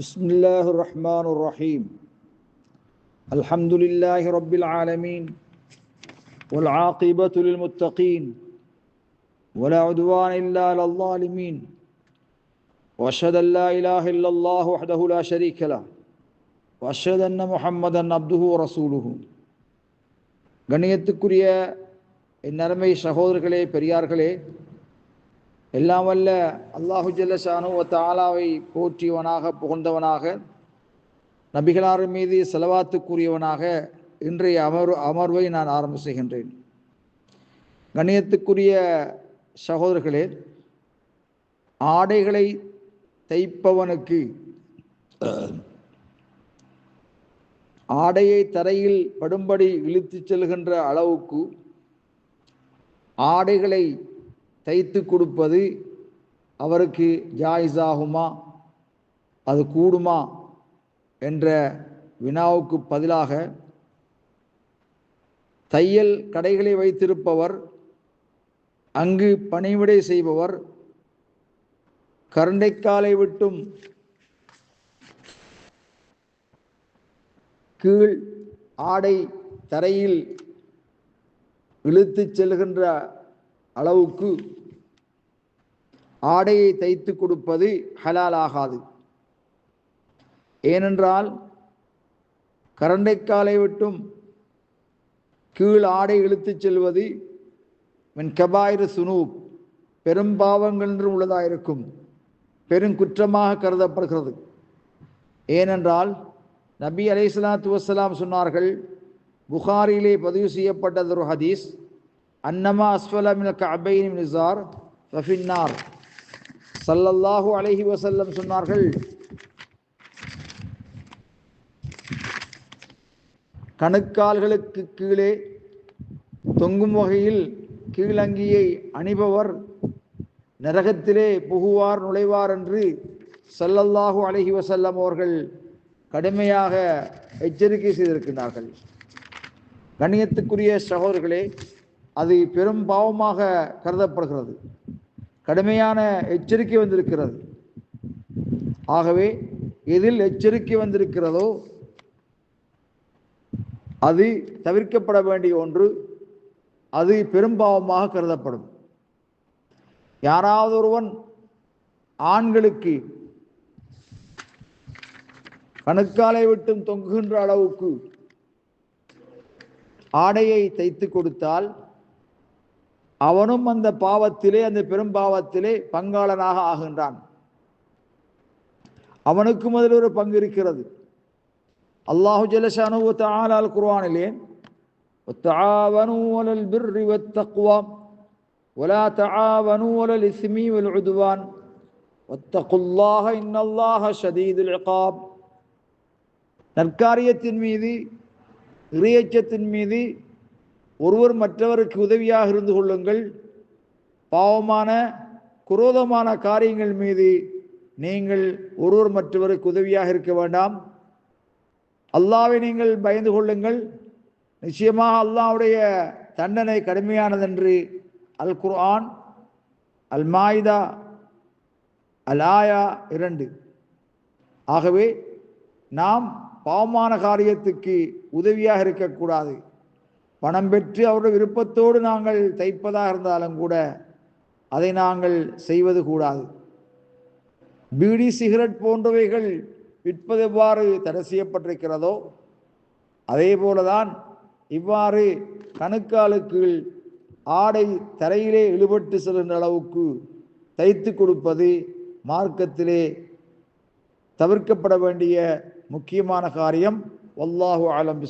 بسم الله الرحمن الرحيم الحمد لله رب العالمين والعاقبة للمتقين ولا عدوان إلا على الظالمين وأشهد أن لا إله إلا الله وحده لا شريك له وأشهد أن محمدا عبده ورسوله غنيتكريا إن رمي شهود كلي بريار كلي எல்லாம் வல்ல அல்லாஹு ஜல்லஷானு தாலாவை போற்றியவனாக புகழ்ந்தவனாக நபிகளார் மீது செலவாத்துக்குரியவனாக இன்றைய அமர் அமர்வை நான் ஆரம்ப செய்கின்றேன். கணியத்துக்குரிய சகோதரர்களே ஆடைகளை தைப்பவனுக்கு ஆடையை தரையில் படும்படி இழுத்துச் செல்கின்ற அளவுக்கு ஆடைகளை தைத்து கொடுப்பது அவருக்கு ஜாயிஸாகுமா? அது கூடுமா? என்ற வினாவுக்கு பதிலாக தையல் கடைகளை வைத்திருப்பவர் அங்கு பணிவிடை செய்பவர் கரண்டைக்காலை விட்டும் கீழ் ஆடை தரையில் இழுத்துச் செல்கின்ற அளவுக்கு ஆடையை தைத்து கொடுப்பது ஹலால் ஆகாது ஏனென்றால் கரண்டைக்காலை விட்டும் கீழ் ஆடை இழுத்துச் செல்வது மின் கபாயிரு சுனூப் பெரும் பாவங்கள் என்று உள்ளதாயிருக்கும் பெருங்குற்றமாக கருதப்படுகிறது. ஏனென்றால் நபி அலை சலாத்து வசலாம் சொன்னார்கள் புகாரிலே பதிவு செய்யப்பட்டது ஒரு ஹதீஸ் அன்னமா அஸ்வல மின ففي النار. صلى சல்லல்லாஹு عليه وسلم சொன்னார்கள் கணுக்கால்களுக்கு கீழே தொங்கும் வகையில் கீழங்கியை அணிபவர் நரகத்திலே புகுவார் நுழைவார் என்று சல்லல்லாஹு அலஹி வசல்லம் அவர்கள் கடுமையாக எச்சரிக்கை செய்திருக்கிறார்கள் கணியத்துக்குரிய சகோதரர்களே அது பெரும் பாவமாக கருதப்படுகிறது. கடுமையான எச்சரிக்கை வந்திருக்கிறது. ஆகவே எதில் எச்சரிக்கை வந்திருக்கிறதோ அது தவிர்க்கப்பட வேண்டிய ஒன்று அது பெரும்பாவமாக கருதப்படும். யாராவது ஒருவன் ஆண்களுக்கு கணுக்காலை விட்டும் தொங்குகின்ற அளவுக்கு ஆடையை தைத்து கொடுத்தால் அவனும் அந்த பாவத்திலே அந்த பெரும் பாவத்திலே பங்காளனாக ஆகின்றான் அவனுக்கும் அதில் ஒரு பங்கு இருக்கிறது அல்லாஹு ஜலஷானு தாலால் குர்வானிலே وتعاونوا على البر والتقوى ولا تعاونوا على الإثم والعدوان واتقوا الله إن الله شديد العقاب நற்காரியத்தின் மீது இறையச்சத்தின் மீது ஒருவர் மற்றவருக்கு உதவியாக இருந்து கொள்ளுங்கள். பாவமான குரோதமான காரியங்கள் மீது நீங்கள் ஒருவர் மற்றவருக்கு உதவியாக இருக்க வேண்டாம். அல்லாவை நீங்கள் பயந்து கொள்ளுங்கள். நிச்சயமாக அல்லாவுடைய தண்டனை கடுமையானதென்று அல் குர்ஆன் அல் மாயிதா அல் ஆயா இரண்டு. ஆகவே நாம் பாவமான காரியத்துக்கு உதவியாக இருக்கக்கூடாது. பணம் பெற்று அவருடைய விருப்பத்தோடு நாங்கள் தைப்பதாக இருந்தாலும் கூட அதை நாங்கள் செய்வது கூடாது. பீடி சிகரெட் போன்றவைகள் விற்பது எவ்வாறு தடை செய்யப்பட்டிருக்கிறதோ அதே போலதான் இவ்வாறு கணுக்காலுக்கு ஆடை தரையிலே இழுபட்டு செல்கின்ற அளவுக்கு தைத்து கொடுப்பது மார்க்கத்திலே தவிர்க்கப்பட வேண்டிய முக்கியமான காரியம். வல்லாஹு ஆலம்